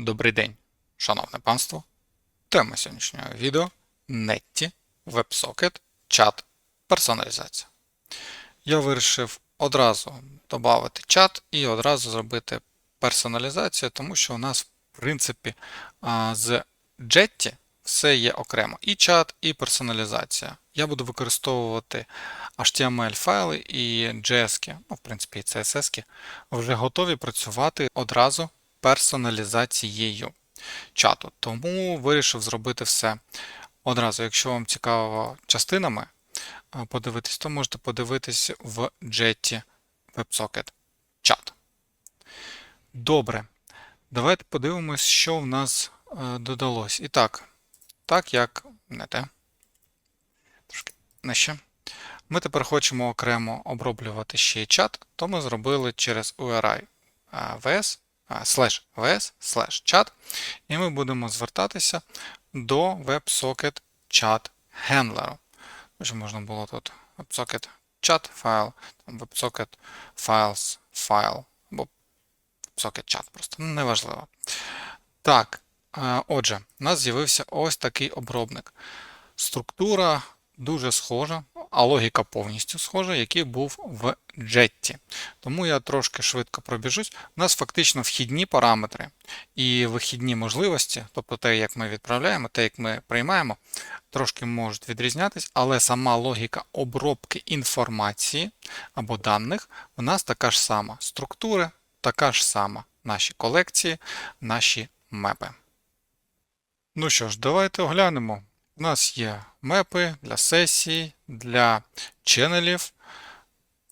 Добрий день, шановне панство. Тема сьогоднішнього відео Netty, WebSocket, чат, персоналізація. Я вирішив одразу додати чат і одразу зробити персоналізацію, тому що у нас, в принципі, з Jetty все є окремо. І чат, і персоналізація. Я буду використовувати HTML файли і JS, ну, в принципі, і CSS, вже готові працювати одразу персоналізацією чату. Тому вирішив зробити все одразу. Якщо вам цікаво частинами подивитись, то можете подивитись в Jetty WebSocket чат. Добре. Давайте подивимось, що в нас е, додалось. І так, так як не те. Трошки нижче. Ми тепер хочемо окремо оброблювати ще й чат, то ми зробили через URI VS slash vs slash chat, і ми будемо звертатися до WebSocket Chat Handler. Вже можна було тут WebSocket Chat файл, WebSocket Files файл, або WebSocket Chat просто, неважливо. Так, отже, у нас з'явився ось такий обробник. Структура дуже схожа, а логіка повністю схожа, який був в Jetty. Тому я трошки швидко пробіжусь. У нас фактично вхідні параметри і вихідні можливості, тобто те, як ми відправляємо, те, як ми приймаємо, трошки можуть відрізнятися, але сама логіка обробки інформації або даних у нас така ж сама. Структури така ж сама. Наші колекції, наші мепи. Ну що ж, давайте оглянемо. У нас є мепи для сесій, для ченелів.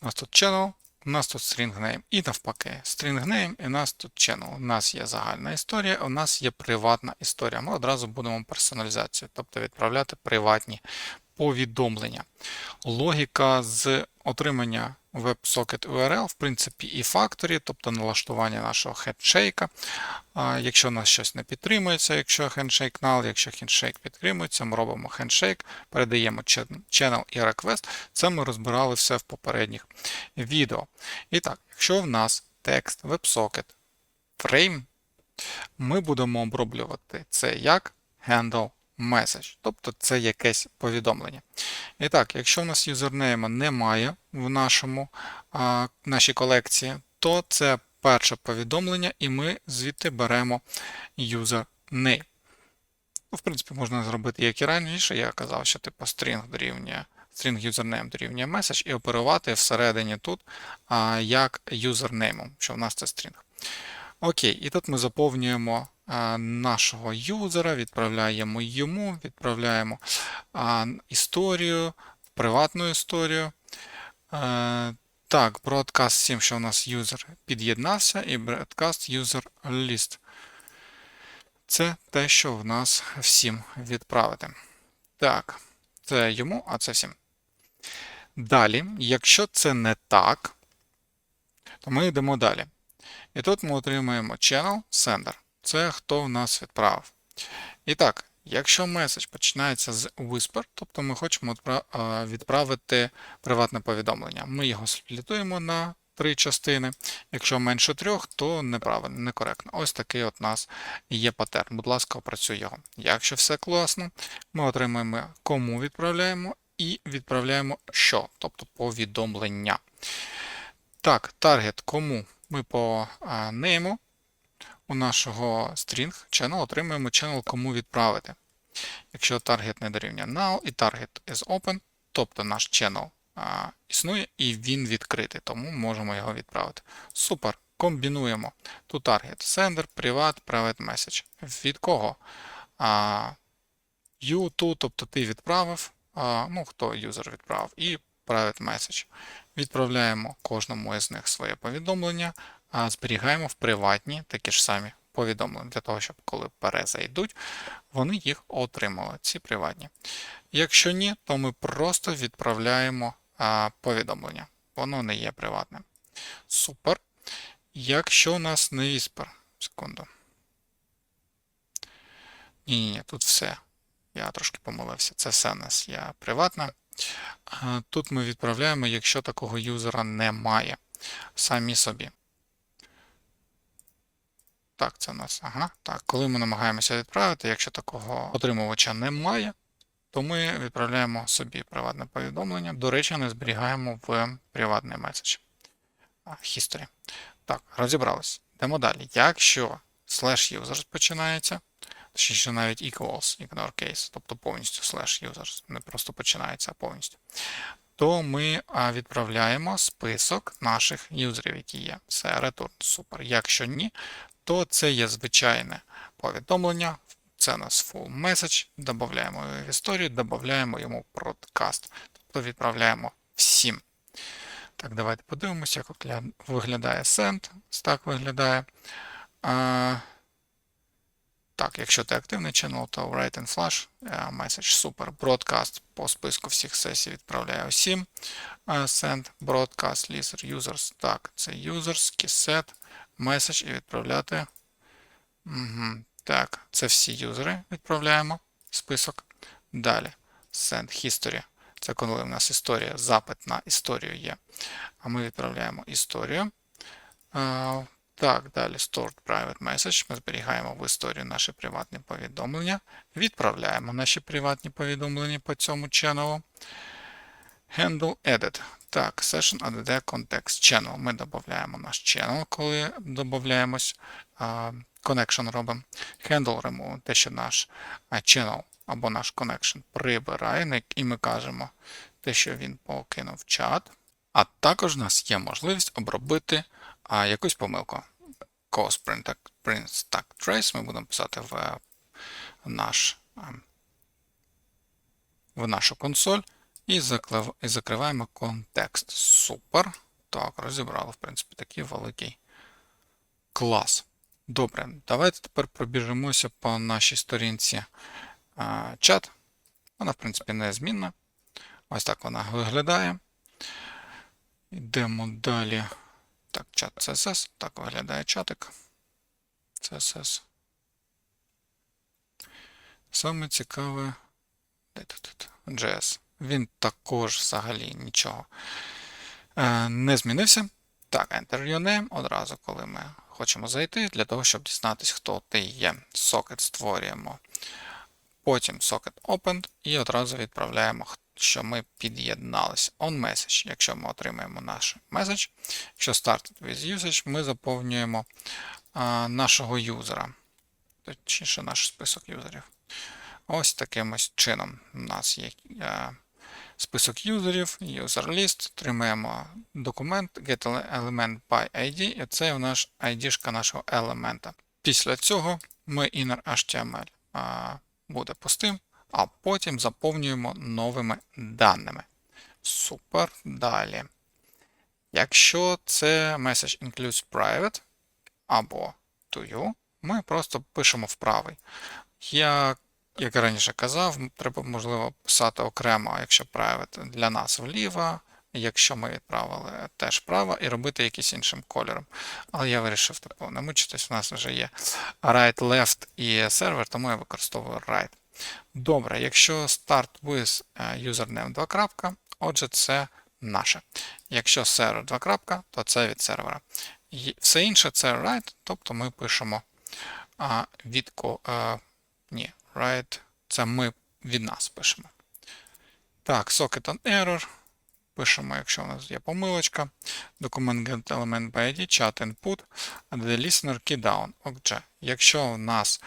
У нас тут channel, у нас тут string. І навпаки, name і у нас тут channel. У нас є загальна історія, у нас є приватна історія. Ми одразу будемо персоналізацію, тобто відправляти приватні повідомлення. Логіка з отримання WebSocket URL, в принципі, і факторі, тобто налаштування нашого хендшейка. Якщо у нас щось не підтримується, якщо хендшейк null, якщо хендшейк підтримується, ми робимо хендшейк, передаємо channel і request. Це ми розбирали все в попередніх відео. І так, якщо в нас текст WebSocket frame, ми будемо оброблювати це як handle message, тобто це якесь повідомлення. І так, якщо в нас юзернейма немає в нашому, а, нашій колекції, то це перше повідомлення, і ми звідти беремо username. Ну, В принципі, можна зробити, як і раніше, я казав, що типу string дорівнює string username дорівнює message, і оперувати всередині тут а, як юзернеймом, що в нас це string. Окей, і тут ми заповнюємо нашого юзера, відправляємо йому, відправляємо історію, приватну історію. Так, broadcast 7, що у нас юзер під'єднався, і broadcast user list. Це те, що в нас всім відправити. Так, це йому, а це всім. Далі, якщо це не так, то ми йдемо далі. І тут ми отримаємо channel sender. Це хто в нас відправив. І так, якщо меседж починається з whisper, тобто ми хочемо відправити приватне повідомлення. Ми його сплітуємо на три частини. Якщо менше трьох, то неправильно, некоректно. Ось такий от у нас є паттерн. Будь ласка, опрацюй його. Якщо все класно, ми отримаємо, кому відправляємо, і відправляємо що, тобто повідомлення. Так, таргет кому ми по нейму у нашого string channel отримуємо channel кому відправити. Якщо таргет не дорівнює null і target is open, тобто наш channel а, існує і він відкритий, тому можемо його відправити. Супер. Комбінуємо. Тут target sender, privat, private message. Від кого? А, You, to, тобто ти відправив, а, ну хто юзер відправив, і private message. Відправляємо кожному із них своє повідомлення, зберігаємо в приватні такі ж самі повідомлення, для того, щоб коли перезайдуть, вони їх отримали, ці приватні. Якщо ні, то ми просто відправляємо повідомлення. Воно не є приватним. Супер. Якщо у нас не Whisper, секунду. Ні-ні, тут все. Я трошки помилився. Це все у нас є приватне. Тут ми відправляємо, якщо такого юзера немає самі собі. Так, це нас. Ага. Так, коли ми намагаємося відправити, якщо такого отримувача немає, то ми відправляємо собі приватне повідомлення. До речі, не зберігаємо в приватний меседж. History. Так, розібрались. Йдемо далі. Якщо slash users починається, точніше навіть equals ignore case, тобто повністю slash users, не просто починається, а повністю, то ми відправляємо список наших юзерів, які є. Все, return, супер. Якщо ні, то це є звичайне повідомлення. Це у нас full message, додаємо його в історію, додаємо йому broadcast, тобто відправляємо всім. Так, давайте подивимося, як вигля- виглядає send. Ось Так виглядає. Так, якщо ти активний channel, то write and flash е, message. Супер. Broadcast по списку всіх сесій відправляє усім. А, Send, broadcast, listener, users. Так, це users, set, message і відправляти. Угу. Так, це всі юзери відправляємо список. Далі. Send history. Це коли у нас історія, запит на історію є. А ми відправляємо історію. Так, далі stored private message. Ми зберігаємо в історію наші приватні повідомлення. Відправляємо наші приватні повідомлення по цьому ченелу. Handle edit. Так, session add context channel. Ми додаємо наш channel, коли додаємось. Connection робимо. Handle remove, те, що наш channel або наш connection прибирає, і ми кажемо те, що він покинув чат. А також в нас є можливість обробити а, якусь помилку. Cause print, print stack trace ми будемо писати в е, наш, ем, в нашу консоль і, закриваємо контекст. Супер. Так, розібрали, в принципі, такий великий клас. Добре, давайте тепер пробіжимося по нашій сторінці а, чат. Вона, в принципі, незмінна. Ось так вона виглядає. Йдемо далі. Так, чат CSS. Так виглядає чатик. CSS. Саме цікаве. Де тут? JS. Він також взагалі нічого е, не змінився. Так, Enter your name одразу, коли ми хочемо зайти, для того, щоб дізнатися, хто ти є. Socket створюємо. Потім socket opened і одразу відправляємо, х- що ми під'єдналися. On message, якщо ми отримаємо наш меседж. Якщо started with usage, ми заповнюємо а, нашого юзера. Точніше, наш список юзерів. Ось таким ось чином у нас є е, список юзерів, user list, отримаємо документ get і це у нас ID нашого елемента. Після цього ми inner HTML а, буде пустим, а потім заповнюємо новими даними. Супер. Далі. Якщо це message includes private або to you, ми просто пишемо в правий. Як я раніше казав, треба, можливо, писати окремо, якщо private для нас вліво, якщо ми відправили теж вправо, і робити якийсь іншим кольором. Але я вирішив типу, не мучитись, у нас вже є right, left і сервер, тому я використовую right. Добре, якщо start with е, username 2 крапка, отже, це наше. Якщо server 2 крапка, то це від сервера. Все інше це right, тобто ми пишемо від е, ні, right, це ми від нас пишемо. Так, socket on error. Пишемо, якщо у нас є помилочка. Документ get element by ID, chat input, the listener key down. Отже, якщо у нас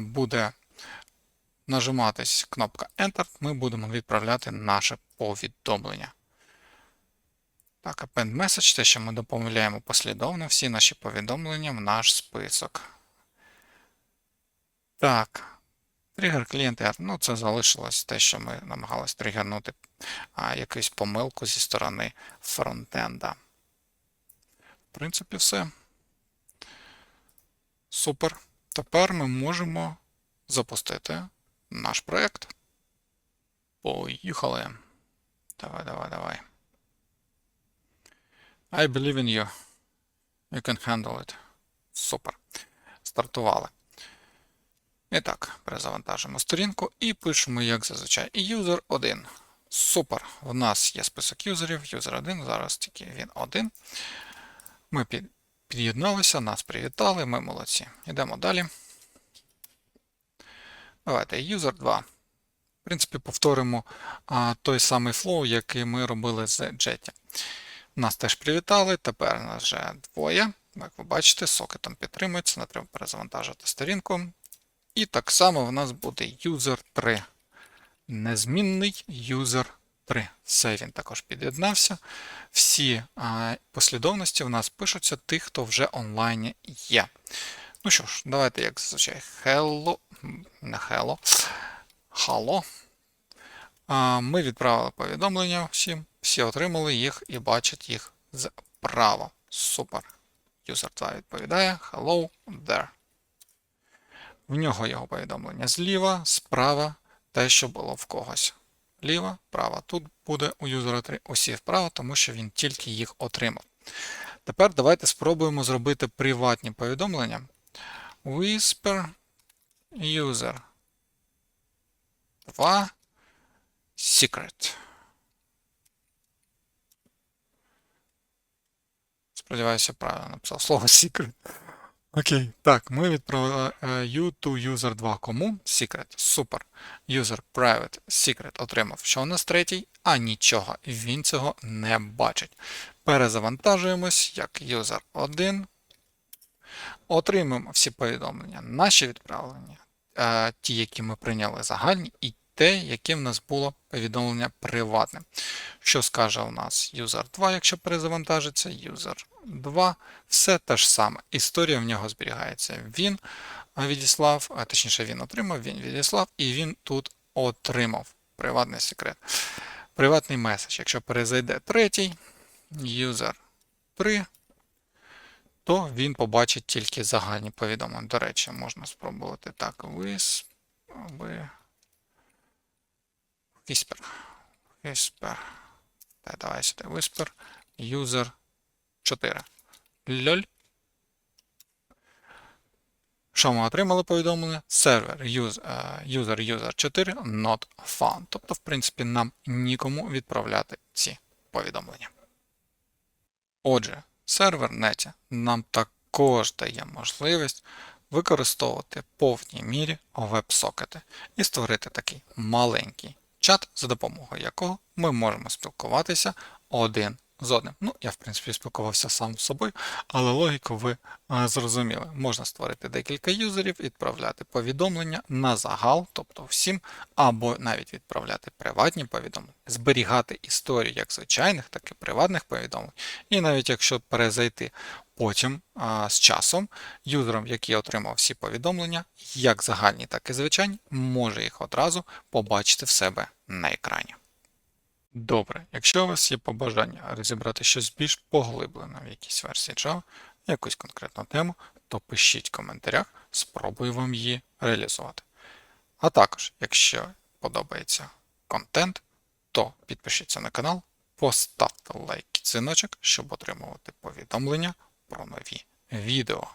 буде нажиматись кнопка Enter, ми будемо відправляти наше повідомлення. Так, append message, те, що ми доповнюємо послідовно всі наші повідомлення в наш список. Так, тригер клієнт Ну, це залишилось те, що ми намагалися тригернути а, якусь помилку зі сторони фронтенда. В принципі, все. Супер. Тепер ми можемо запустити наш проєкт. Поїхали. Давай, давай, давай. I believe in you. You can handle it. Супер. Стартували. І так, перезавантажимо сторінку і пишемо, як зазвичай, user 1. Супер. У нас є список юзерів, юзер 1, зараз тільки він один. Ми під'єдналися, нас привітали, ми молодці. Йдемо далі. Давайте, user 2. В принципі, повторимо а, той самий флоу, який ми робили з Jetty. Нас теж привітали, тепер нас вже двоє. Як ви бачите, сокетом підтримується, не треба перезавантажити сторінку. І так само в нас буде user 3. Незмінний user 3. Все він також під'єднався. Всі а, послідовності в нас пишуться тих, хто вже онлайні є. Ну що ж, давайте, як зазвичай, hello, не hello, hello. Ми відправили повідомлення всім, всі отримали їх і бачать їх справа. Супер. User 2 відповідає Hello there. В нього його повідомлення зліва, справа, те, що було в когось. Ліва, права. Тут буде у юзера 3 усі вправо, тому що він тільки їх отримав. Тепер давайте спробуємо зробити приватні повідомлення. Whisper user 2 secret. Сподіваюся, правильно написав слово secret. Окей, так, ми відправили е, you to user 2 кому? Secret. Супер. User private secret отримав, що у нас третій, а нічого. Він цього не бачить. Перезавантажуємось як user 1. Отримуємо всі повідомлення. Наші відправлення, е, ті, які ми прийняли загальні, і те, яке в нас було повідомлення приватне. Що скаже у нас user 2, якщо перезавантажиться, user 2, все те ж саме. Історія в нього зберігається. Він відіслав, а точніше, він отримав, він відіслав, і він тут отримав приватний секрет. Приватний меседж. Якщо перезайде третій, user 3, то він побачить тільки загальні повідомлення. До речі, можна спробувати так. Whisper. Whisper. Whisper. Так, давай сюди. Whisper. User 4. Льоль. Що ми отримали повідомлення? Сервер user user 4 not found. Тобто, в принципі, нам нікому відправляти ці повідомлення. Отже, сервер неті нам також дає можливість використовувати в повній мірі веб-сокети і створити такий маленький чат, за допомогою якого ми можемо спілкуватися один з одним. Ну, я, в принципі, спілкувався сам з собою, але логіку ви а, зрозуміли. Можна створити декілька юзерів, відправляти повідомлення на загал, тобто всім, або навіть відправляти приватні повідомлення, зберігати історію як звичайних, так і приватних повідомлень. І навіть якщо перезайти потім а, з часом, юзером, який отримав всі повідомлення, як загальні, так і звичайні, може їх одразу побачити в себе на. Добре, якщо у вас є побажання розібрати щось більш поглиблено в якійсь версії Java, якусь конкретну тему, то пишіть в коментарях, спробую вам її реалізувати. А також, якщо подобається контент, то підпишіться на канал, поставте лайк і дзвіночок, щоб отримувати повідомлення про нові відео.